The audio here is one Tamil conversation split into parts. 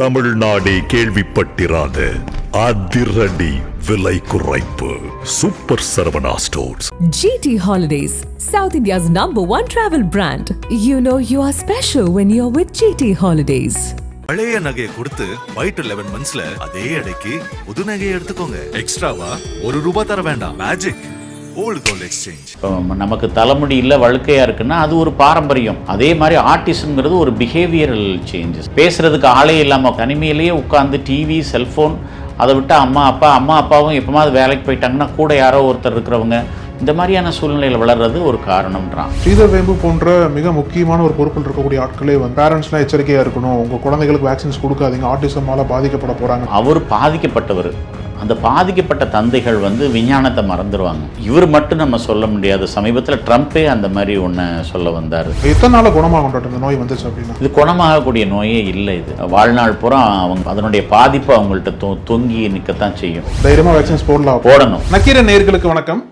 தமிழ்நாடே கேள்விப்பட்டிராத அதிரடி விலை குறைப்பு. Super Saravana Stores GT Holidays, South India's number one travel brand. You know you are special when you're with GT Holidays. பழைய நகையை கொடுத்து ஒயிட் லெவன் மந்த்ஸ்ல அதே எடைக்கு புது நகையை எடுத்துக்கோங்க. எக்ஸ்ட்ராவா ஒரு ரூபாய் தர வேண்டாம். மேஜிக் ஓல்டு கோல்ட் எக்ஸ்சேஞ்ச் இப்போ நமக்கு தலைமுடி இல்லை வழுக்கையாக இருக்குன்னா அது ஒரு பாரம்பரியம். அதே மாதிரி ஆர்டிசம்ங்கிறது ஒரு பிஹேவியரல் சேஞ்சஸ் பேசுறதுக்கு ஆளே இல்லாமல் தனிமையிலேயே உட்காந்து டிவி செல்ஃபோன் அதை விட்டு அம்மா அப்பா அம்மா அப்பாவும் எப்போமாவது வேலைக்கு போயிட்டாங்கன்னா கூட யாரோ ஒருத்தர் இருக்கிறவங்க இந்த மாதிரியான சூழ்நிலையில் வளர்றது ஒரு காரணம்ன்றான் ஸ்ரீதர் வேம்பு போன்ற மிக முக்கியமான ஒரு பொறுப்பில் இருக்கக்கூடிய ஆட்களே வந்து பேரண்ட்ஸ்லாம் எச்சரிக்கையாக இருக்கணும். உங்கள் குழந்தைகளுக்கு வேக்சின்ஸ் கொடுக்காதீங்க. ஆட்டிசமால பாதிக்கப்பட போகிறாங்க அவர் பாதிக்கப்பட்டவர். அந்த பாதிக்கப்பட்ட தந்தைகள் வந்து விஞ்ஞானத்தை மறந்துடுவாங்க இவர் மட்டும் நம்ம சொல்ல முடியாது. சமீபத்தில் ட்ரம்ப்பே அந்த மாதிரி ஒன்று சொல்ல வந்தார். எத்தனை நாள் டாக்டர் இந்த நோய் வந்துச்சு அப்படின்னா. இது குணமாகக்கூடிய நோயே இல்லை இது. வாழ்நாள் பூரா அவங்க அதனுடைய பாதிப்பு அவங்கள்ட்ட தொ தொங்கி நிற்கத்தான் செய்யும். தைரியமாக வேக்சின்ஸ் போடலாம். போடணும். நக்கீர நேயர்களுக்கு வணக்கம்.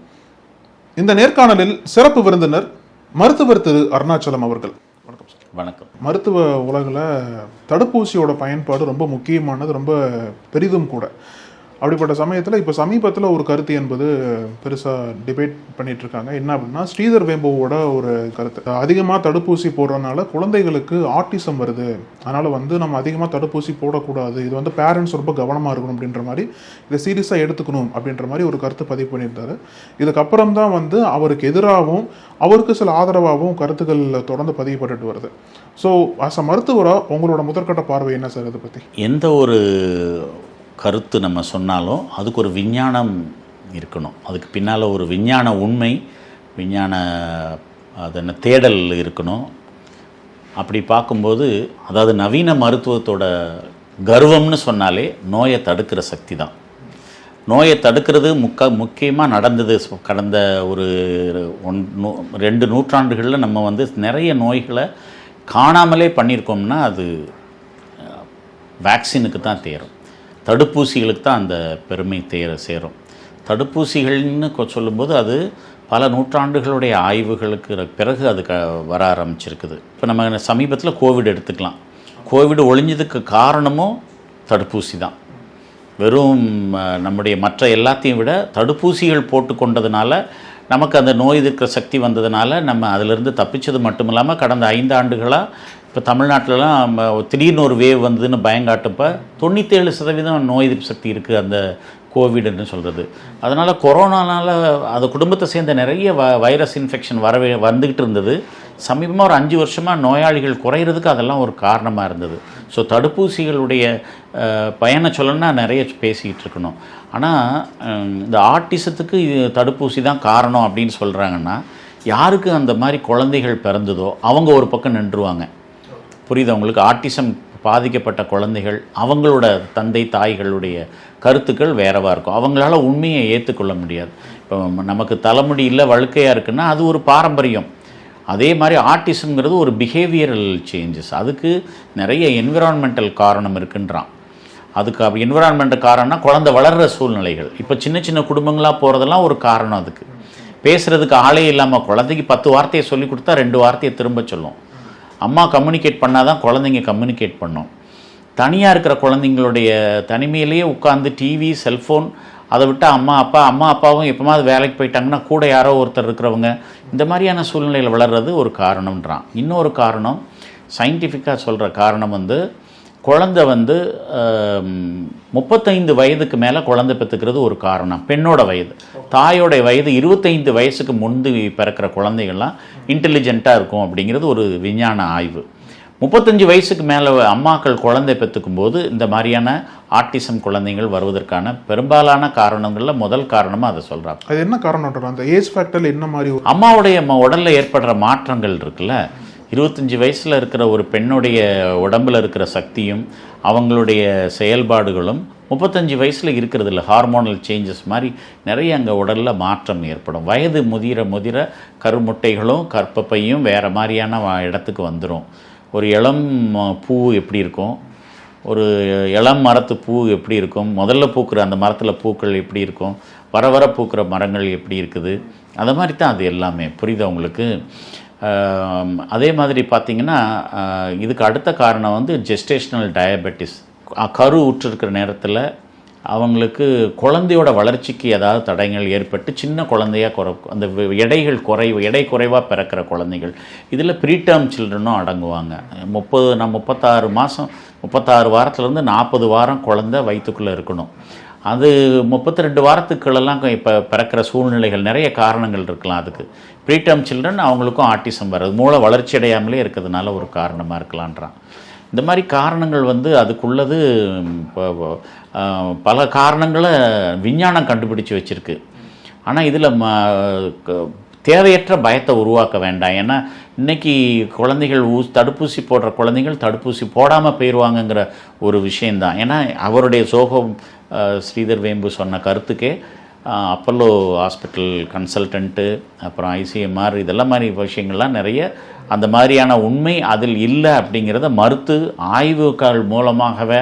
இந்த நேர்காணலில் சிறப்பு விருந்தினர் மருத்துவர் திரு அருணாச்சலம் அவர்கள். வணக்கம் வணக்கம். மருத்துவ உலகில் தடுப்பூசியோட பயன்பாடு ரொம்ப முக்கியமானது ரொம்ப பெரிதும் கூட. அப்படிப்பட்ட சமயத்தில் இப்போ சமீபத்தில் ஒரு கருத்து என்பது பெருசாக டிபேட் பண்ணிட்டு இருக்காங்க என்ன அப்படின்னா ஸ்ரீதர் வேம்புவோட ஒரு கருத்து. அதிகமாக தடுப்பூசி போடுறதுனால குழந்தைகளுக்கு ஆட்டிசம் வருது. அதனால் வந்து நம்ம அதிகமாக தடுப்பூசி போடக்கூடாது. இது வந்து பேரண்ட்ஸ் ரொம்ப கவனமாக இருக்கணும் அப்படின்ற மாதிரி இதை சீரியஸாக எடுத்துக்கணும் அப்படின்ற மாதிரி ஒரு கருத்து பதிவு பண்ணியிருந்தாரு. இதுக்கப்புறம் தான் வந்து அவருக்கு எதிராகவும் அவருக்கு சில ஆதரவாகவும் கருத்துக்கள் தொடர்ந்து பதிவுப்பட்டுட்டு வருது. ஸோ அஸ் அ மருத்துவராக உங்களோட முதற்கட்ட பார்வை என்ன சார் இதை பற்றி எந்த ஒரு கருத்து நம்ம சொன்னாலும் அதுக்கு ஒரு விஞ்ஞானம் இருக்கணும். அதுக்கு பின்னால் ஒரு விஞ்ஞான உண்மை விஞ்ஞான அது என்ன தேடல் இருக்கணும். அப்படி பார்க்கும்போது அதாவது நவீன மருத்துவத்தோட கர்வம்னு சொன்னாலே நோயை தடுக்கிற சக்தி தான். நோயை தடுக்கிறது முக்க முக்கியமாக நடந்தது. கடந்த ஒரு ஒன் நூ ரெண்டு நூற்றாண்டுகளில் நம்ம வந்து நிறைய நோய்களை காணாமலே பண்ணியிருக்கோம்னா அது வேக்சினுக்கு தான் தேரும். தடுப்பூசிகளுக்கு தான் அந்த பெருமை தேர சேரும். தடுப்பூசிகள்னு சொல்லும்போது அது பல நூற்றாண்டுகளுடைய ஆய்வுகளுக்கு பிறகு அது க வர ஆரம்பிச்சிருக்குது. இப்போ நம்ம சமீபத்தில் கோவிட் எடுத்துக்கலாம். கோவிட் ஒழிஞ்சதுக்கு காரணமும் தடுப்பூசி தான். வெறும் நம்முடைய மற்ற எல்லாத்தையும் விட தடுப்பூசிகள் போட்டு கொண்டதுனால நமக்கு அந்த நோய் எதிர்க்கிற சக்தி வந்ததுனால நம்ம அதிலிருந்து தப்பிச்சது மட்டும் இல்லாமல் கடந்த ஐந்து ஆண்டுகளாக இப்போ தமிழ்நாட்டிலலாம் நம்ம திடீர்னு ஒரு வேவ் வந்ததுன்னு பயங்காட்டப்போ தொண்ணூற்றேழு சதவீதம் நோய் எதிர்ப்பு சக்தி இருக்குது அந்த கோவிட்னு சொல்கிறது அதனால் கொரோனானால் அந்த குடும்பத்தை சேர்ந்த நிறைய வ வைரஸ் இன்ஃபெக்ஷன் வரவே வந்துக்கிட்டு இருந்தது. சமீபமாக ஒரு அஞ்சு வருஷமாக நோயாளிகள் குறையிறதுக்கு அதெல்லாம் ஒரு காரணமாக இருந்தது. ஸோ தடுப்பூசிகளுடைய பயனை சொல்லணும்னா நிறைய பேசிக்கிட்டு இருக்கணும். ஆனால் இந்த ஆட்டிசத்துக்கு இது தடுப்பூசி தான் காரணம் அப்படின்னு சொல்கிறாங்கன்னா யாருக்கு அந்த மாதிரி குழந்தைகள் பிறந்ததோ அவங்க ஒரு பக்கம் நின்றுவாங்க. புரியுது? அவங்களுக்கு ஆட்டிசம் பாதிக்கப்பட்ட குழந்தைகள் அவங்களோட தந்தை தாய்களுடைய கருத்துக்கள் வேறவா இருக்கும். அவங்களால உண்மையை ஏற்றுக்கொள்ள முடியாது. இப்போ நமக்கு தலைமுடி இல்லை வழுக்கையாக இருக்குன்னா அது ஒரு பாரம்பரியம். அதே மாதிரி ஆர்டிசம்ங்கிறது ஒரு பிஹேவியரல் சேஞ்சஸ் அதுக்கு நிறைய என்விரான்மெண்டல் காரணம் இருக்குன்றான். அதுக்கு என்விரான்மெண்ட் காரணம்னா குழந்தை வளர்கிற சூழ்நிலைகள். இப்போ சின்ன சின்ன குடும்பங்களாக போகிறதெல்லாம் ஒரு காரணம் அதுக்கு. பேசுகிறதுக்கு ஆளே இல்லாமல் குழந்தைக்கு பத்து வார்த்தையை சொல்லி கொடுத்தா ரெண்டு வார்த்தையை திரும்ப சொல்லும். அம்மா கம்யூனிகேட் பண்ணால் தான் குழந்தைங்க கம்யூனிகேட் பண்ணும். தனியாக இருக்கிற குழந்தைங்களுடைய தனிமையிலேயே உட்காந்து டிவி செல்ஃபோன் அதை விட்டு அம்மா அப்பா அம்மா அப்பாவும் எப்போமாவது வேலைக்கு போயிட்டாங்கன்னா கூட யாரோ ஒருத்தர் இருக்கிறவங்க இந்த மாதிரியான சூழ்நிலையில் வளர்றது ஒரு காரணம்ன்றான். இன்னொரு காரணம் சயின்டிஃபிக்காக சொல்கிற காரணம் வந்து குழந்தை வந்து முப்பத்தைந்து வயதுக்கு மேலே குழந்தை பெற்றுக்கிறது ஒரு காரணம். பெண்ணோட வயது. தாயோட வயது இருபத்தைந்து வயசுக்கு முந்தி பிறக்கிற குழந்தைகள்லாம் இன்டெலிஜென்ட்டாக இருக்கும் அப்படிங்கிறது ஒரு விஞ்ஞான ஆய்வு. முப்பத்தஞ்சு வயசுக்கு மேலே அம்மாக்கள் குழந்தை பெற்றுக்கும் போது இந்த மாதிரியான ஆட்டிசம் குழந்தைகள் வருவதற்கான பெரும்பாலான காரணங்களில் முதல் காரணமாக அதை சொல்கிறாங்க அது என்ன காரணம் அந்த ஏஜ் ஃபேக்டரில் என்ன மாதிரி அம்மாவுடைய உடல்ல ஏற்படுற மாற்றங்கள் இருக்குல்ல? இருபத்தஞ்சி வயசில் இருக்கிற ஒரு பெண்ணுடைய உடம்புல இருக்கிற சக்தியும் அவங்களுடைய செயல்பாடுகளும் முப்பத்தஞ்சு வயசில் இருக்கிறது இல்லை ஹார்மோனல் சேஞ்சஸ் மாதிரி நிறைய அங்கே உடலில் மாற்றம் ஏற்படும். வயது முதிர முதிர கருமுட்டைகளும் கற்பப்பையும் வேறு மாதிரியான இடத்துக்கு வந்துடும் ஒரு இளம் பூ எப்படி இருக்கும்? ஒரு இளம் மரத்து பூ எப்படி இருக்கும்? முதல்ல பூக்கிற அந்த மரத்தில் பூக்கள் எப்படி இருக்கும்? வர வர பூக்கிற மரங்கள் எப்படி இருக்குது? அந்த மாதிரி தான் அது எல்லாமே. புரியுது உங்களுக்கு? அதே மாதிரி பார்த்திங்கன்னா இதுக்கு அடுத்த காரணம் வந்து ஜெஸ்டேஷனல் டயபெட்டிஸ் கரு உற்றிருக்கிற நேரத்தில் அவங்களுக்கு குழந்தையோட வளர்ச்சிக்கு ஏதாவது தடயங்கள் ஏற்பட்டு சின்ன குழந்தையாக குறை அந்த வி- எடைகள் குறைவு எடை குறைவாக பிறக்கிற குழந்தைகள். இதில் ப்ரீடேர்ம் சில்ட்ரனும் அடங்குவாங்க. முப்பது நான் முப்பத்தாறு மாதம் முப்பத்தாறு வாரத்துலேருந்து நாற்பது வாரம் குழந்தை வயிற்றுக்குள்ளே இருக்கணும். அது முப்பத்தி ரெண்டு வாரத்துக்குள்ளெல்லாம் இப்போ பிறக்கிற சூழ்நிலைகள் நிறைய காரணங்கள் இருக்கலாம் அதுக்கு. ப்ரீடம் சில்ட்ரன் அவங்களுக்கும் ஆட்டிசம் வர்றது மூளை வளர்ச்சி அடையாமலே இருக்கிறதுனால ஒரு காரணமாக இருக்கலான்றான். இந்த மாதிரி காரணங்கள் வந்து அதுக்குள்ளது இப்போ, பல காரணங்களை விஞ்ஞானம் கண்டுபிடிச்சு வச்சுருக்கு. ஆனால் இதில் ம க- தேவையற்ற பயத்தை உருவாக்க வேண்டாம். ஏன்னா இன்றைக்கி குழந்தைகள் ஊ தடுப்பூசி போடுற குழந்தைகள் தடுப்பூசி போடாமல் போயிடுவாங்கங்கிற ஒரு விஷயந்தான் ஏன்னா அவருடைய சோகம் ஸ்ரீதர் வேம்பு சொன்ன கருத்துக்கே அப்பல்லோ ஹாஸ்பிட்டல் கன்சல்டன்ட்டு அப்புறம் ஐசிஎம்ஆர் இதெல்லாம் மாதிரி விஷயங்கள்லாம் நிறைய அந்த மாதிரியான உண்மை அதில் இல்லை அப்படிங்கிறத மறுத்து ஆய்வுகள் மூலமாகவே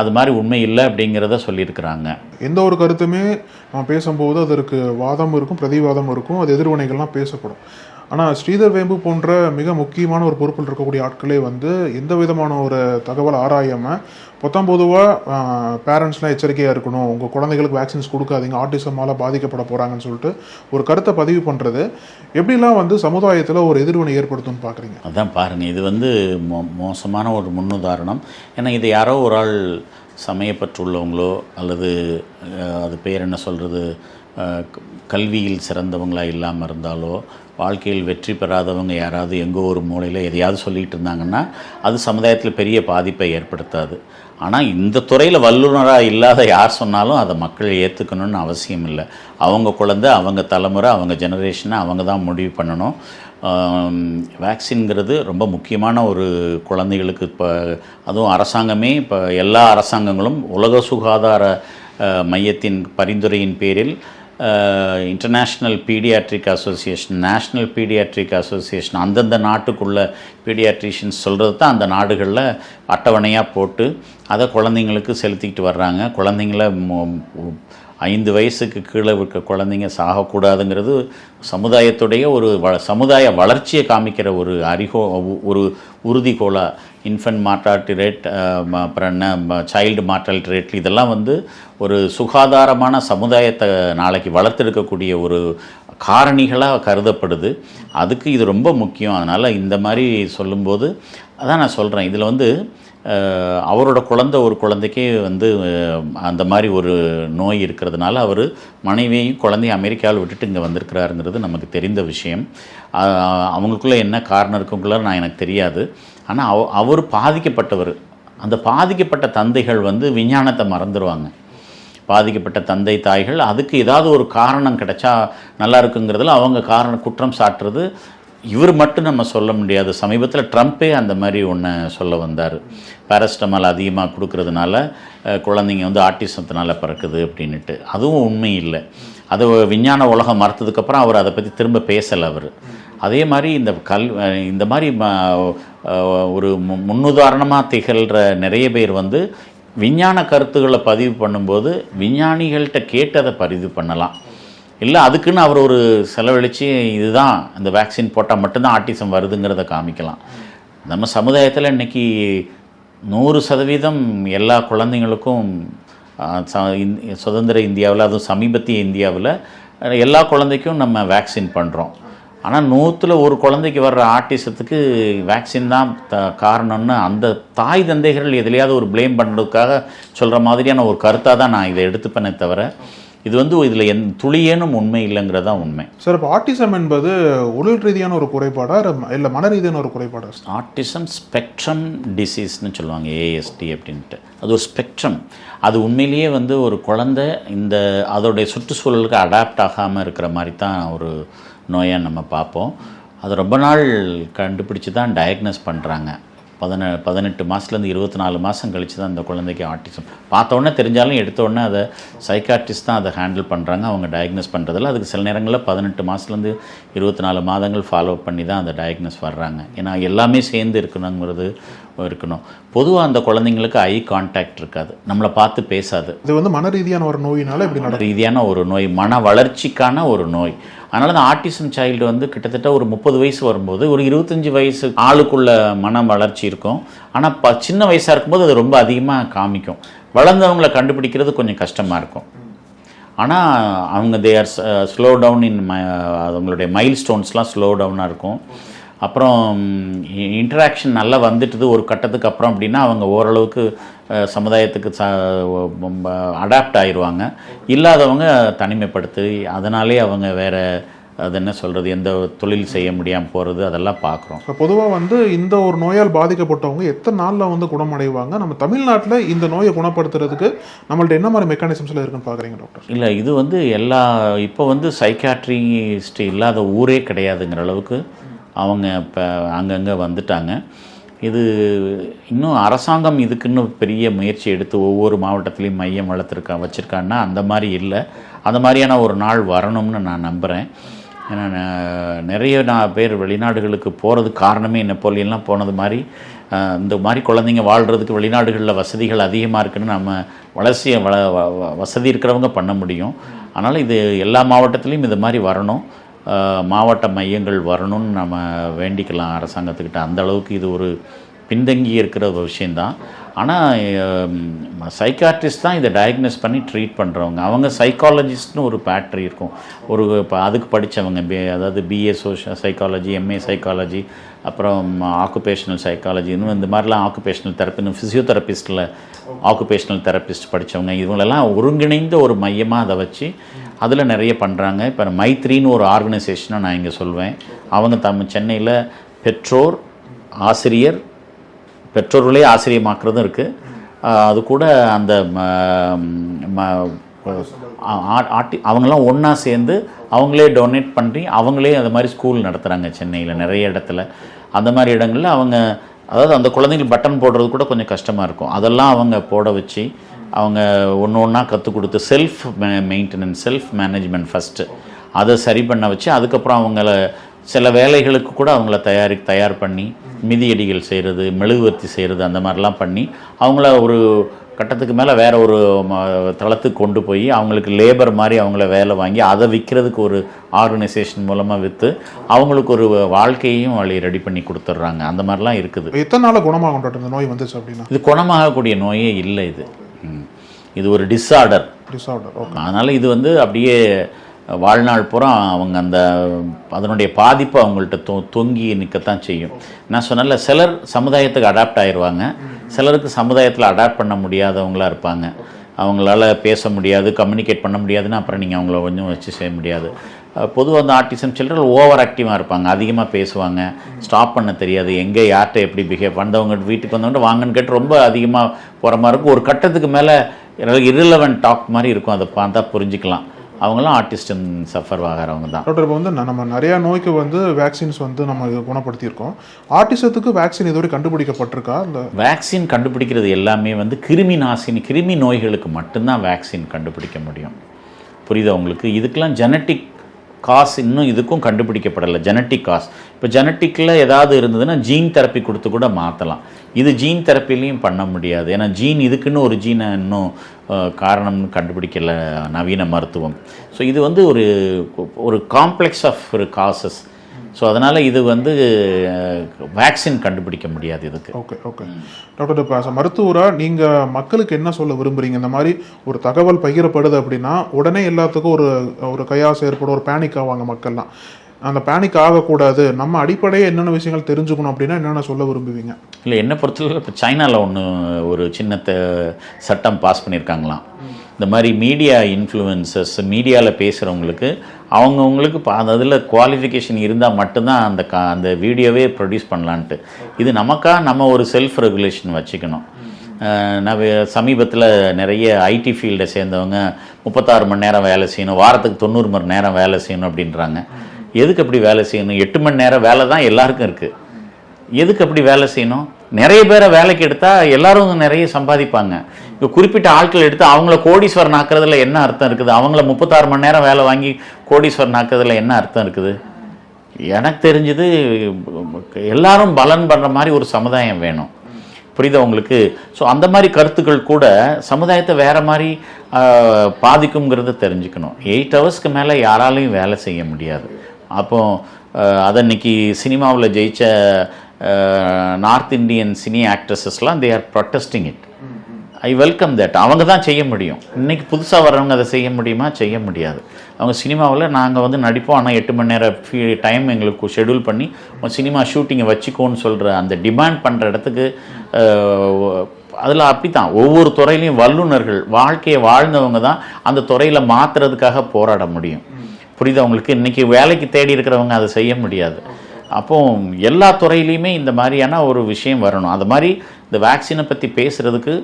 அது மாதிரி உண்மை இல்லை அப்படிங்கிறத சொல்லியிருக்கிறாங்க. எந்த ஒரு கருத்துமே நம்ம பேசும்போது அதற்கு வாதம் இருக்கும் பிரதிவாதம் இருக்கும் அது எதிர்வினைகள்லாம் பேசப்படும். ஆனால் ஸ்ரீதர் வேம்பு போன்ற மிக முக்கியமான ஒரு பொறுப்பில் இருக்கக்கூடிய ஆட்களே வந்து எந்த விதமான ஒரு தகவல் ஆராயாமல் பொத்தாம் பொதுவாக பேரண்ட்ஸ்லாம் எச்சரிக்கையாக இருக்கணும். உங்கள் குழந்தைகளுக்கு வேக்சின்ஸ் கொடுக்காதீங்க. ஆட்டிசமால் பாதிக்கப்பட போகிறாங்கன்னு சொல்லிட்டு ஒரு கருத்தை பதிவு பண்ணுறது எப்படிலாம் வந்து சமுதாயத்தில் ஒரு எதிர்வினை ஏற்படுத்தும்னு பார்க்குறீங்க அதான் பாருங்கள் இது வந்து மோ மோசமான ஒரு முன்னுதாரணம். ஏன்னா இது யாரோ ஒரு ஆள் சமயப்பற்றுள்ளவங்களோ அல்லது அது பேர் என்ன சொல்கிறது கல்வியில் சிறந்தவங்களாக இல்லாமல் இருந்தாலோ வாழ்க்கையில் வெற்றி பெறாதவங்க யாராவது எங்கோ ஒரு மூலையில் எதையாவது சொல்லிகிட்டு இருந்தாங்கன்னா அது சமுதாயத்தில் பெரிய பாதிப்பை ஏற்படுத்தாது. ஆனால் இந்த துறையில் வல்லுநராக இல்லாத யார் சொன்னாலும் அதை மக்கள் ஏற்றுக்கணும்னு அவசியம் இல்லை. அவங்க குழந்தை அவங்க தலைமுறை அவங்க ஜெனரேஷனை அவங்க தான் முடிவு பண்ணணும். வேக்சின்கிறது ரொம்ப முக்கியமான ஒரு குழந்தைகளுக்கு இப்போ அதுவும் அரசாங்கமே இப்போ எல்லா அரசாங்கங்களும் உலக சுகாதார மையத்தின் பரிந்துரையின் பேரில் international paediatric association national paediatric association அந்தந்த நாட்டுக்குள்ள பீடியாட்ரிஷியன்ஸ் சொல்கிறது தான் அந்த நாடுகளில் அட்டவணையாக போட்டு அதை குழந்தைங்களுக்கு செலுத்திக்கிட்டு வர்றாங்க. குழந்தைங்கள ஐந்து வயசுக்கு கீழே இருக்க குழந்தைங்க சாகக்கூடாதுங்கிறது சமுதாயத்துடைய ஒரு வ சமுதாய வளர்ச்சியை காமிக்கிற ஒரு அறிகோ ஒரு உறுதிகோலாக இன்ஃபென்ட் மார்டாலிட்டி ரேட் அப்புறம் என்ன சைல்டு மார்டாலிட்டி ரேட் இதெல்லாம் வந்து ஒரு சுகாதாரமான சமுதாயத்தை நாளைக்கு வளர்த்தெடுக்கக்கூடிய ஒரு காரணிகளாக கருதப்படுது. அதுக்கு இது ரொம்ப முக்கியம். அதனால் இந்த மாதிரி சொல்லும்போது அதான் நான் சொல்கிறேன் இதில் வந்து அவரோட குழந்தை ஒரு குழந்தைக்கே வந்து அந்த மாதிரி ஒரு நோய் இருக்கிறதுனால அவர் மனைவியையும் குழந்தையும் அமெரிக்காவில் விட்டுட்டு இங்கே வந்திருக்கிறாருங்கிறது நமக்கு தெரிந்த விஷயம். அவங்களுக்குள்ளே என்ன காரணம் இருக்குங்குள்ள நான் எனக்கு தெரியாது. ஆனால் அவ அவர் பாதிக்கப்பட்டவர். அந்த பாதிக்கப்பட்ட தந்தைகள் வந்து விஞ்ஞானத்தை மறந்துடுவாங்க பாதிக்கப்பட்ட தந்தை தாய்கள் அதுக்கு ஏதாவது ஒரு காரணம் கிடைச்சா நல்லா இருக்குங்கிறதுல அவங்க காரணம் குற்றம் சாட்டுறது இவர் மட்டும் நம்ம சொல்ல முடியாது. சமீபத்தில் ட்ரம்ப்பே அந்த மாதிரி ஒன்று சொல்ல வந்தார். பேரஸ்டமால் அதிகமாக கொடுக்கறதுனால குழந்தைங்க வந்து ஆட்டிசத்தினால பிறக்குது அப்படின்னுட்டு. அதுவும் உண்மை இல்லை. அது விஞ்ஞான உலகம் மறுத்ததுக்கப்புறம் அவர் அதை பற்றி திரும்ப பேசலை அவர். அதே மாதிரி இந்த கல் இந்த மாதிரி ம- ஒரு மு- முன்னுதாரணமாக திகழ்கிற நிறைய பேர் வந்து விஞ்ஞான கருத்துக்களை பதிவு பண்ணும்போது விஞ்ஞானிகள்கிட்ட கேட்டு அதை பதிவு பண்ணலாம். இல்லை அதுக்குன்னு அவர் ஒரு செலவழித்து இதுதான் இந்த வேக்சின் போட்டால் மட்டும்தான் ஆட்டிசம் வருதுங்கிறத காமிக்கலாம். நம்ம சமுதாயத்தில் இன்னைக்கு நூறு சதவீதம் எல்லா குழந்தைங்களுக்கும் சுதந்திர இந்தியாவில் அதுவும் சமீபத்திய இந்தியாவில் எல்லா குழந்தைக்கும் நம்ம வேக்சின் பண்ணுறோம் ஆனால் நூற்றில் ஒரு குழந்தைக்கு வர்ற ஆர்டிசத்துக்கு வேக்சின் தான் த காரணம்னு அந்த தாய் தந்தைகள் எதுலையாவது ஒரு ப்ளேம் பண்ணுறதுக்காக சொல்கிற மாதிரியான ஒரு கருத்தாக தான் நான் இதை எடுத்துப்பேனே தவிர இது வந்து இதில் என் துளியேனும் உண்மை இல்லைங்கிறது தான் உண்மை. சார் இப்போ ஆட்டிசம் என்பது உடல் ரீதியான ஒரு குறைபாடா இல்லை மன ரீதியான ஒரு குறைபாடா சார் ஆட்டிசம் ஸ்பெக்ட்ரம் டிசீஸ்னு சொல்லுவாங்க ஏஎஸ்டி அப்படின்ட்டு. அது ஒரு ஸ்பெக்ட்ரம் அது உண்மையிலேயே வந்து ஒரு குழந்தை இந்த அதோடைய சுற்றுச்சூழலுக்கு அடாப்ட் ஆகாமல் இருக்கிற மாதிரி தான் ஒரு நோயை நம்ம பார்ப்போம். அது ரொம்ப நாள் கண்டுபிடிச்சி தான் டயக்னோஸ் பண்ணுறாங்க பதின பதினெட்டு மாதத்துலேருந்து இருபத்தி நாலு மாதம் கழிச்சு தான் அந்த குழந்தைக்கு ஆட்டிசம் பார்த்த உடனே தெரிஞ்சாலும் எடுத்த உடனே அதை சைக்காட்ரிஸ்ட் தான் அதை ஹேண்டில் பண்ணுறாங்க அவங்க டயக்னோஸ் பண்ணுறதில்ல அதுக்கு சில நேரங்களில் பதினெட்டு மாதத்துலேருந்து இருபத்தி நாலு மாதங்கள் ஃபாலோ பண்ணி தான் அந்த டயக்னோஸ் வர்றாங்க. ஏன்னா எல்லாமே சேர்ந்து இருக்கணுங்கிறது இருக்கணும். பொதுவாக அந்த குழந்தைங்களுக்கு ஐ கான்டாக்ட் இருக்காது. நம்மளை பார்த்து பேசாது. இது வந்து மன ரீதியான ஒரு நோயினால இப்படி நடக்கும் ரீதியான ஒரு நோய் மன வளர்ச்சிக்கான ஒரு நோய். அதனால் அந்த ஆர்டிசம் சைல்டு வந்து கிட்டத்தட்ட ஒரு முப்பது வயசு வரும்போது ஒரு இருபத்தஞ்சி வயசு ஆளுக்குள்ள மன வளர்ச்சி இருக்கும். ஆனால் ப சின்ன வயசாக இருக்கும்போது அது ரொம்ப அதிகமாக காமிக்கும். வளர்ந்தவங்களை கண்டுபிடிக்கிறது கொஞ்சம் கஷ்டமாக இருக்கும். ஆனால் அவங்க they are slow down in அவங்களுடைய மைல் ஸ்டோன்ஸ்லாம் ஸ்லோ டவுனாக இருக்கும். அப்புறம் இன்டராக்ஷன் நல்லா வந்துட்டுது ஒரு கட்டத்துக்கு அப்புறம் அப்படின்னா அவங்க ஓரளவுக்கு சமுதாயத்துக்கு ச அடாப்ட் ஆயிடுவாங்க இல்லாதவங்க தனிமைப்படுத்தி அதனாலே அவங்க வேற அது என்ன சொல்கிறது எந்த தொழில் செய்ய முடியாமல் போகிறது அதெல்லாம் பார்க்குறோம் இப்போ பொதுவாக வந்து இந்த ஒரு நோயால் பாதிக்கப்பட்டவங்க எத்தனை நாளில் வந்து குணமடைவாங்க? நம்ம தமிழ்நாட்டில் இந்த நோயை குணப்படுத்துறதுக்கு நம்மள்ட்ட என்ன மாதிரி மெக்கானிசம்ஸில் இருக்குன்னு பார்க்குறீங்க டாக்டர்? இல்லை இது வந்து எல்லா இப்போ வந்து சைக்காட்ரிஸ்ட் இல்லாத ஊரே கிடையாதுங்கிற அளவுக்கு அவங்க இப்போ அங்கங்கே வந்துட்டாங்க. இது இன்னும் அரசாங்கம் இதுக்குன்னு பெரிய முயற்சி எடுத்து ஒவ்வொரு மாவட்டத்துலேயும் மையம் வளர்த்துருக்கா வச்சுருக்கான்னா அந்த மாதிரி இல்லை. அந்த மாதிரியான ஒரு நாள் வரணும்னு நான் நம்புகிறேன் ஏன்னா நிறைய நான் பேர் வெளிநாடுகளுக்கு போகிறது காரணமே நெப்போலியன்லாம் போனது மாதிரி இந்த மாதிரி குழந்தைங்க வாழ்கிறதுக்கு வெளிநாடுகளில் வசதிகள் அதிகமாக இருக்குன்னு நம்ம வளர்ச்சியை வள வ- வ- வசதி இருக்கிறவங்க பண்ண முடியும். அதனால் இது எல்லா மாவட்டத்துலேயும் இது மாதிரி வரணும். மாவட்ட மையங்கள் வரணும்னு நம்ம வேண்டிக்கலாம் அரசாங்கத்துக்கிட்ட. அந்த அளவுக்கு இது ஒரு பின்தங்கி இருக்கிற ஒரு விஷயந்தான் ஆனால் சைக்காட்ரிஸ்ட் தான் இதை டயக்னோஸ் பண்ணி ட்ரீட் பண்ணுறவங்க அவங்க சைக்காலஜிஸ்ட்னு ஒரு பேட்ரி இருக்கும். ஒரு இப்போ அதுக்கு படித்தவங்க பி அதாவது BA social psychology MA psychology அப்புறம் ஆக்குபேஷனல் சைக்காலஜி இன்னும் இந்த மாதிரிலாம் ஆக்குபேஷனல் தெரப்பி இன்னும் ஃபிசியோதெரபிஸ்ட்டில் ஆக்குபேஷனல் தெரபிஸ்ட் படித்தவங்க இவங்களெல்லாம் ஒருங்கிணைந்த ஒரு மையமாக அதை வச்சு அதில் நிறைய பண்ணுறாங்க இப்போ மைத்ரின்னு ஒரு ஆர்கனைசேஷனை நான் இங்கே சொல்வேன். அவங்க தம் சென்னையில் பெற்றோர் ஆசிரியர் பெற்றோர்களே ஆசிரியமாக்குறதும் இருக்குது அது கூட அந்த ம- ம- ஆ- ஆட்டி அவங்களாம் ஒன்றா சேர்ந்து அவங்களே டொனேட் பண்ணி அவங்களே அந்த மாதிரி ஸ்கூல் நடத்துகிறாங்க சென்னையில் நிறைய இடத்துல. அந்த மாதிரி இடங்களில் அவங்க அதாவது அந்த குழந்தைங்களுக்கு பட்டன் போடுறது கூட கொஞ்சம் கஷ்டமாக இருக்கும். அதெல்லாம் அவங்க போட வச்சு அவங்க ஒன்று ஒன்றா கற்றுக் கொடுத்து self maintenance self management first அதை சரி பண்ண வச்சு அதுக்கப்புறம் அவங்கள சில வேலைகளுக்கு கூட அவங்கள தயாரி தயார் பண்ணி மிதியடிகள் செய்கிறது மெழுகுவர்த்தி செய்கிறது அந்த மாதிரிலாம் பண்ணி அவங்கள ஒரு கட்டத்துக்கு மேலே வேற ஒரு தளத்துக்கு கொண்டு போய் அவங்களுக்கு லேபர் மாதிரி அவங்கள வேலை வாங்கி அதை விற்கிறதுக்கு ஒரு ஆர்கனைசேஷன் மூலமாக விற்று அவங்களுக்கு ஒரு வாழ்க்கையையும் வழி ரெடி பண்ணி கொடுத்துட்றாங்க. அந்த மாதிரிலாம் இருக்குது. எத்தனை குணமாகும் டாக்டர் இந்த நோய் வந்துச்சு அப்படின்னா? இது குணமாகக்கூடிய நோயே இல்லை இது. இது ஒரு டிஸார்டர் டிசார்டர் ஓகே அதனால் இது வந்து அப்படியே வாழ்நாள் பூரா அவங்க அந்த அதனுடைய பாதிப்பு அவங்கள்ட்ட தொ தொங்கி நிற்கத்தான் செய்யும். நான் சொன்னல சிலர் சமுதாயத்துக்கு அடாப்ட் ஆயிடுவாங்க சிலருக்கு சமுதாயத்தில் அடாப்ட் பண்ண முடியாதவங்களா இருப்பாங்க. அவங்களால பேச முடியாது கம்யூனிகேட் பண்ண முடியாதுன்னா அப்புறம் நீங்கள் அவங்கள கொஞ்சம் வச்சு செய்ய முடியாது. பொதுவாக அந்த ஆர்டிசம் சில்ட்ரன் ஓவர் ஆக்டிவாக இருப்பாங்க. அதிகமாக பேசுவாங்க. ஸ்டாப் பண்ண தெரியாது. எங்கே யார்கிட்ட எப்படி பிஹேவ் வந்தவங்க வீட்டுக்கு வந்தவங்க வாங்கன்னு கேட்டு ரொம்ப அதிகமாக போகிற மாதிரி இருக்கும். ஒரு கட்டத்துக்கு மேலே irrelevant டாக் மாதிரி இருக்கும். அதை பார்த்தா புரிஞ்சுக்கலாம். அவங்களாம் ஆர்டிஸ்டன் சஃபர் ஆகிறவங்க தான். டாக்டர் இப்போ வந்து நம்ம நிறைய நோய்க்கு வந்து வேக்சின்ஸ் வந்து நம்ம குணப்படுத்தியிருக்கோம். ஆட்டிசத்துக்கு வேக்சின் இதுவரை கண்டுபிடிக்கப்பட்டிருக்கா? இந்த வேக்சின் கண்டுபிடிக்கிறது எல்லாமே வந்து கிருமி நாசினி கிருமி நோய்களுக்கு மட்டும்தான் வேக்சின் கண்டுபிடிக்க முடியும். புரியுதா உங்களுக்கு? இதுக்கெல்லாம் ஜெனட்டிக் காஸ் இன்னும் இதுக்கும் கண்டுபிடிக்கப்படலை. ஜெனட்டிக் காஸ் இப்போ ஜெனட்டிக்கில் ஏதாவது இருந்ததுன்னா ஜீன் தெரப்பி கொடுத்து கூட மாற்றலாம் இது ஜீன் தெரப்பிலையும் பண்ண முடியாது. ஏன்னா ஜீன் இதுக்குன்னு ஒரு ஜீனை இன்னும் காரணம்னு கண்டுபிடிக்கல நவீன மருத்துவம். ஸோ இது வந்து ஒரு ஒரு காம்ப்ளெக்ஸ் ஆஃப் ஒரு காசஸ் ஸோ அதனால் இது வந்து வேக்சின் கண்டுபிடிக்க முடியாது இதுக்கு. ஓகே ஓகே டாக்டர் இப்போ மருத்துவராக நீங்கள் மக்களுக்கு என்ன சொல்ல விரும்புறீங்க? இந்த மாதிரி ஒரு தகவல் பகிரப்படுது அப்படின்னா உடனே எல்லாத்துக்கும் ஒரு ஒரு கையாசை ஏற்படும் ஒரு பேனிக் ஆவாங்க மக்கள்லாம். அந்த பேனிக் ஆகக்கூடாது. நம்ம அடிப்படையே என்னென்ன விஷயங்கள் தெரிஞ்சுக்கணும் அப்படின்னா என்னென்ன சொல்ல விரும்புவீங்க? இல்லை என்னை பொறுத்தவரை இப்போ சைனாவில் ஒன்று ஒரு சின்ன த- சட்டம் பாஸ் பண்ணியிருக்காங்களாம். இந்த மாதிரி மீடியா இன்ஃப்ளூயன்சஸ் மீடியாவில் பேசுகிறவங்களுக்கு அவங்கவுங்களுக்கு இப்போ அந்த இதில் குவாலிஃபிகேஷன் இருந்தால் மட்டும்தான் அந்த கா அந்த வீடியோவே ப்ரொடியூஸ் பண்ணலான்ட்டு. இது நமக்காக நம்ம ஒரு செல்ஃப் ரெகுலேஷன் வச்சுக்கணும் நான் சமீபத்தில் நிறைய ஐடி ஃபீல்டை சேர்ந்தவங்க முப்பத்தாறு மணி நேரம் வேலை செய்யணும் வாரத்துக்கு தொண்ணூறு மணி நேரம் வேலை செய்யணும் அப்படின்றாங்க. எதுக்கு அப்படி வேலை செய்யணும்? எட்டு மணி நேரம் வேலை தான் எல்லாருக்கும் இருக்குது எதுக்கு அப்படி வேலை செய்யணும்? நிறைய பேரை வேலைக்கு எடுத்தால் எல்லாரும் நிறைய சம்பாதிப்பாங்க. இப்போ குறிப்பிட்ட ஆட்கள் எடுத்து அவங்கள கோடீஸ்வரன் ஆக்குறதுல என்ன அர்த்தம் இருக்குது? அவங்கள முப்பத்தாறு மணி நேரம் வேலை வாங்கி கோடீஸ்வரன் ஆக்குறதுல என்ன அர்த்தம் இருக்குது? எனக்கு தெரிஞ்சது எல்லாரும் பலன் பண்ணுற மாதிரி ஒரு சமுதாயம் வேணும். புரியுதா உங்களுக்கு? ஸோ அந்த மாதிரி கருத்துக்கள் கூட சமுதாயத்தை வேற மாதிரி ஆஹ், பாதிக்குங்கிறத தெரிஞ்சுக்கணும். எயிட் ஹவர்ஸ்க்கு மேலே யாராலையும் வேலை செய்ய முடியாது. அப்போ அதை இன்னைக்கு சினிமாவில் ஜெயித்த north Indian cine ஆக்ட்ரஸஸ்லாம் they are protesting it I welcome that அவங்க தான் செய்ய முடியும். இன்னைக்கு புதுசாக வர்றவங்க அதை செய்ய முடியுமா? செய்ய முடியாது. அவங்க சினிமாவில் நாங்கள் வந்து நடிப்போம். ஆனால் எட்டு மணி நேரம் ஃபீ டைம் எங்களுக்கு ஷெட்யூல் பண்ணி சினிமா ஷூட்டிங்கை வச்சுக்கோன்னு சொல்கிற அந்த டிமாண்ட் பண்ணுற இடத்துக்கு அதில் அப்படி தான் ஒவ்வொரு துறையிலையும் வல்லுநர்கள் வாழ்க்கையை வாழ்ந்தவங்க தான் அந்த துறையில் மாற்றுறதுக்காக போராட முடியும். புரியுது அவங்களுக்கு இன்றைக்கி வேலைக்கு தேடி இருக்கிறவங்க அதை செய்ய முடியாது. அப்போ எல்லா துறையிலையுமே இந்த மாதிரியான ஒரு விஷயம் வரணும். அது மாதிரி இந்த வேக்சினை பற்றி பேசுகிறதுக்கு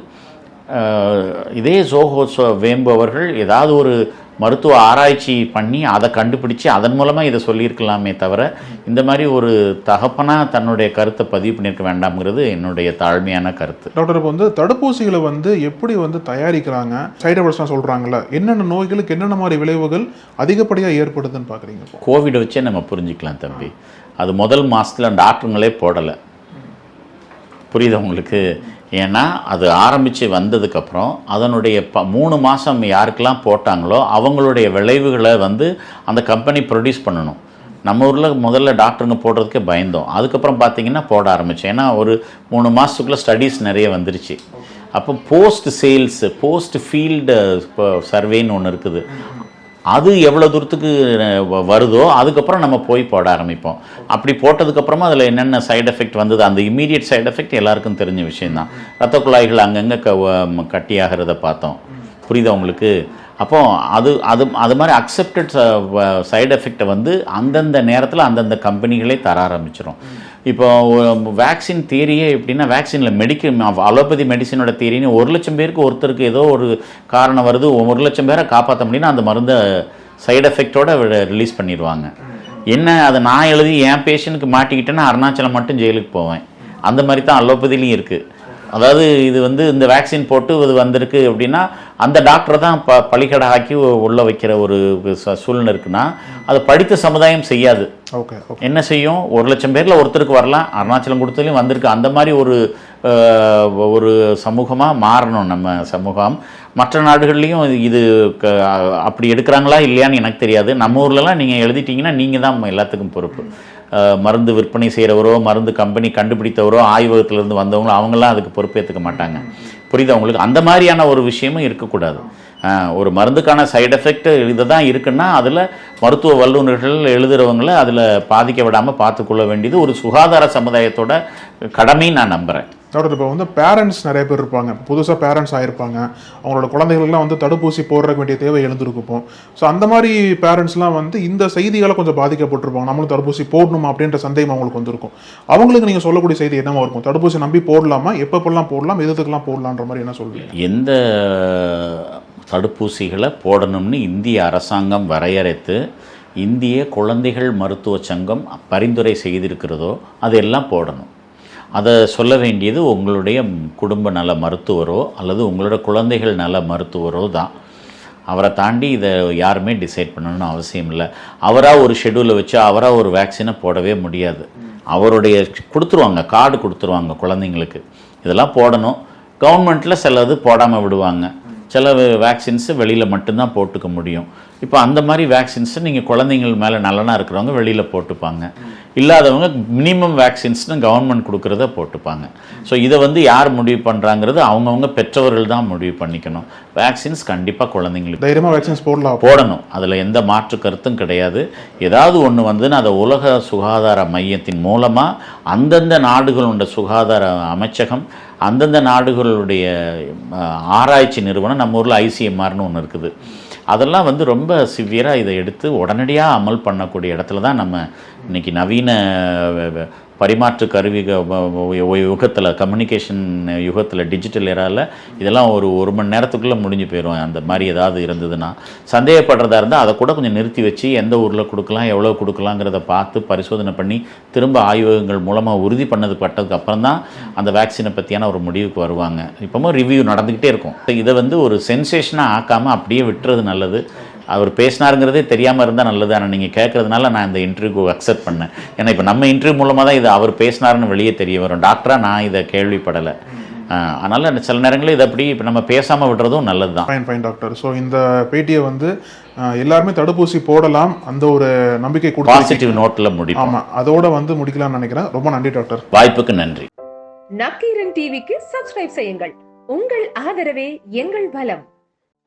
இதே ஜோஹோ சோ- வேம்பு அவர்கள் ஏதாவது ஒரு மருத்துவ ஆராய்ச்சி பண்ணி அதை கண்டுபிடிச்சு அதன் மூலமாக இதை சொல்லியிருக்கலாமே தவிர இந்த மாதிரி ஒரு தகப்பனாக தன்னுடைய கருத்தை பதிவு பண்ணியிருக்க வேண்டாம்ங்கிறது என்னுடைய தாழ்மையான கருத்து. டாக்டர் இப்போ வந்து தடுப்பூசிகளை வந்து எப்படி வந்து தயாரிக்கிறாங்க? சைடு எஃபெக்ட்ஸ்லாம் சொல்கிறாங்கல்ல என்னென்ன நோய்களுக்கு என்னென்ன மாதிரி விளைவுகள் அதிகப்படியாக ஏற்படுதுன்னு பார்க்குறீங்க கோவிடை வச்சே நம்ம புரிஞ்சுக்கலாம் தம்பி. அது முதல் மாதத்தில் டாக்டருங்களே போடலை. புரியுதா உங்களுக்கு? ஏன்னா அது ஆரம்பித்து வந்ததுக்கப்புறம் அதனுடைய ப மூணு மாதம் யாருக்கெல்லாம் போட்டாங்களோ அவங்களுடைய விளைவுகளை வந்து அந்த கம்பெனி ப்ரொடியூஸ் பண்ணணும். நம்ம ஊரில் முதல்ல டாக்டருங்க போடுறதுக்கே பயந்தோம். அதுக்கப்புறம் பார்த்தீங்கன்னா போட ஆரம்பித்தோம் ஏன்னா ஒரு மூணு மாதத்துக்குள்ளே ஸ்டடீஸ் நிறைய வந்துருச்சு. அப்போ போஸ்ட் சேல்ஸு போஸ்ட் ஃபீல்டு சர்வேன்னு ஒன்று இருக்குது. அது எவ்வளோ தூரத்துக்கு வருதோ அதுக்கப்புறம் நம்ம போய் போட ஆரம்பிப்போம். அப்படி போட்டதுக்கப்புறமா அதில் என்னென்ன சைடு எஃபெக்ட் வந்தது? அந்த இம்மீடியட் சைடு எஃபெக்ட் எல்லாருக்கும் தெரிஞ்ச விஷயந்தான் ரத்த குழாய்கள் அங்கங்கே க கட்டியாகிறத பார்த்தோம். புரியுதா உங்களுக்கு? அப்போ அது அது அது மாதிரி அக்செப்டட் சைடு எஃபெக்டை வந்து அந்தந்த நேரத்தில் அந்தந்த கம்பெனிகளே தர ஆரம்பிச்சிடும் இப்போ வேக்சின் தியரியே எப்படின்னா வேக்சினில் மெடிக்கல் அலோபதி மெடிசினோட தியரின்னு ஒரு லட்சம் பேருக்கு ஒருத்தருக்கு ஏதோ ஒரு காரணம் வருது. ஒரு லட்சம் பேரை காப்பாற்ற முடியும்னா அந்த மருந்தை சைடு எஃபெக்டோட ரிலீஸ் பண்ணிடுவாங்க. என்ன அதை நான் எழுதி என் பேஷண்ட்டுக்கு மாட்டிக்கிட்டேன்னா அருணாச்சலம் மட்டும் ஜெயிலுக்கு போவேன். அந்த மாதிரி தான் அலோபதிலையும் இருக்குது அதாவது இது வந்து இந்த வேக்சின் போட்டு இது வந்திருக்கு அப்படின்னா அந்த டாக்டரை தான் ப பலிக்கடை ஆக்கி உள்ளே வைக்கிற ஒரு சூழ்நிலை இருக்குன்னா அதை படித்த சமுதாயம் செய்யாது. ஓகே என்ன செய்யும்? ஒரு லட்சம் பேரில் ஒருத்தருக்கு வரலாம். அருணாச்சலம் கொடுத்ததுலையும் வந்திருக்கு. அந்த மாதிரி ஒரு ஒரு சமூகமாக மாறணும் நம்ம சமூகம். மற்ற நாடுகள்லையும் இது அப்படி எடுக்கிறாங்களா இல்லையான்னு எனக்கு தெரியாது. நம்ம ஊர்லலாம் நீங்கள் எழுதிட்டீங்கன்னா நீங்கள் தான் எல்லாத்துக்கும் பொறுப்பு. மருந்து விற்பனை செய்கிறவரோ மருந்து கம்பெனி கண்டுபிடித்தவரோ ஆய்வகத்திலேருந்து வந்தவங்களோ அவங்களாம் அதுக்கு பொறுப்பேற்றுக்க மாட்டாங்க. புரியுது அவங்களுக்கு அந்த மாதிரியான ஒரு விஷயமும் இருக்கக்கூடாது. ஒரு மருந்துக்கான சைடு எஃபெக்ட் இது தான் இருக்குன்னா அதில் மருத்துவ வல்லுநர்கள் எழுதுகிறவங்கள அதில் பாதிக்க விடாமல் பார்த்துக்கொள்ள வேண்டியது ஒரு சுகாதார சமுதாயத்தோட கடமைன்னு நான் நம்புகிறேன் டாக்டர் இப்போ வந்து பேரண்ட்ஸ் நிறைய பேர் இருப்பாங்க. புதுசாக பேரண்ட்ஸ் ஆகிருப்பாங்க அவங்களோட குழந்தைகளுக்குலாம் வந்து தடுப்பூசி போடுறக்க வேண்டிய தேவை எழுந்திருக்கும் ஸோ அந்த மாதிரி பேரண்ட்ஸ்லாம் வந்து இந்த செய்திகளை கொஞ்சம் பாதிக்கப்பட்டிருப்பாங்க. நம்மளும் தடுப்பூசி போடணுமா அப்படின்ற சந்தேகம் அவங்களுக்கு வந்திருக்கும். அவங்களுக்கு நீங்கள் சொல்லக்கூடிய செய்தி என்னவா இருக்கும்? தடுப்பூசி நம்பி போடலாமா? எப்பப்பெல்லாம் போடலாம்? எதுக்கெல்லாம் போடலான்ற மாதிரி என்ன சொல்லுவீங்க எந்த தடுப்பூசிகளை போடணும்னு இந்திய அரசாங்கம் வரையறைத்து இந்திய குழந்தைகள் மருத்துவ சங்கம் பரிந்துரை செய்திருக்கிறதோ அதெல்லாம் போடணும். அதை சொல்ல வேண்டியது உங்களுடைய குடும்ப நல மருத்துவரோ அல்லது உங்களோட குழந்தைகள் நல மருத்துவரோ தான். அவரை தாண்டி இதை யாருமே டிசைட் பண்ணணும்னு அவசியம் இல்லை. அவராக ஒரு ஷெட்யூலை வச்சு அவராக ஒரு வேக்சினை போடவே முடியாது. அவருடைய கொடுத்துருவாங்க கார்டு கொடுத்துருவாங்க குழந்தைங்களுக்கு. இதெல்லாம் போடணும். கவர்மெண்ட்டில் சிலது போடாமல் விடுவாங்க. சில வேக்சின்ஸு வெளியில் மட்டும்தான் போட்டுக்க முடியும். இப்போ அந்த மாதிரி வேக்சின்ஸை நீங்கள் குழந்தைங்கள் மேலே நல்லனா இருக்கிறவங்க வெளியில் போட்டுப்பாங்க. இல்லாதவங்க மினிமம் வேக்சின்ஸ்னு கவர்மெண்ட் கொடுக்குறத போட்டுப்பாங்க. ஸோ இதை வந்து யார் முடிவு பண்ணுறாங்கிறது அவங்கவுங்க பெற்றவர்கள் தான் முடிவு பண்ணிக்கணும். வேக்சின்ஸ் கண்டிப்பாக குழந்தைங்களுக்கு தைரியமாக வேக்சின்ஸ் போடலாம். போடணும். அதில் எந்த மாற்று கருத்தும் கிடையாது. ஏதாவது ஒன்று வந்து அதை உலக சுகாதார மையத்தின் மூலமாக அந்தந்த நாடுகளோட சுகாதார அமைச்சகம் அந்தந்த நாடுகளுடைய ஆராய்ச்சி நிறுவனம் நம்ம ஊரில் ஐசிஎம்ஆர்னு ஒன்று இருக்குது. அதெல்லாம் வந்து ரொம்ப சிவியராக இதை எடுத்து உடனடியாக அமல் பண்ணக்கூடிய இடத்துல தான் நம்ம இன்னைக்கு நவீன பரிமாற்று கருவி யுகத்தில் கம்யூனிகேஷன் யுகத்தில் டிஜிட்டல் ஏரால இதெல்லாம் ஒரு ஒரு மணி நேரத்துக்குள்ளே முடிஞ்சு போயிடும் அந்த மாதிரி ஏதாவது இருந்ததுன்னா சந்தேகப்படுறதா இருந்தால் அதை கூட கொஞ்சம் நிறுத்தி வச்சு எந்த ஊரில் கொடுக்கலாம் எவ்வளோ கொடுக்கலாங்கிறத பார்த்து பரிசோதனை பண்ணி திரும்ப ஆய்வகங்கள் மூலமாக உறுதி பண்ணது பட்டதுக்கு அப்புறம் தான் அந்த வேக்சினை பற்றியான ஒரு முடிவுக்கு வருவாங்க. இப்போவும் ரிவ்யூ நடந்துக்கிட்டே இருக்கும். இதை வந்து ஒரு சென்சேஷனாக ஆக்காமல் அப்படியே விட்டுறது நல்லது. அவர் பேசினாருங்கிறதே தெரியாமல் இருந்தால் நல்லது. ஆனால் நீங்கள் கேட்கறதுனால நான் இந்த இன்டர்வியூ அக்செப்ட் பண்ணேன். ஏன்னா இப்போ நம்ம இன்டர்வியூ மூலமாக தான் இது அவர் பேசினாருன்னு வெளியே தெரிய வரும். டாக்டராக நான் இதை கேள்விப்படலை. அதனால் சில நேரங்களில் இது அப்படி இப்போ நம்ம பேசாமல் விடுறதும் நல்லது தான் ஃபைன் ஃபைன் டாக்டர் ஸோ இந்த பேட்டியை வந்து எல்லாருமே தடுப்பூசி போடலாம் அந்த ஒரு நம்பிக்கை கொடுத்து பாசிட்டிவ் நோட்டில் முடிப்போம். ஆமா அதோட வந்து முடிக்கலாம்னு நினைக்கிறேன். ரொம்ப நன்றி டாக்டர் வாய்ப்புக்கு நன்றி. நக்கீரன் டிவிக்கு சப்ஸ்கிரைப் செய்யுங்கள். உங்கள் ஆதரவே எங்கள் பலம்.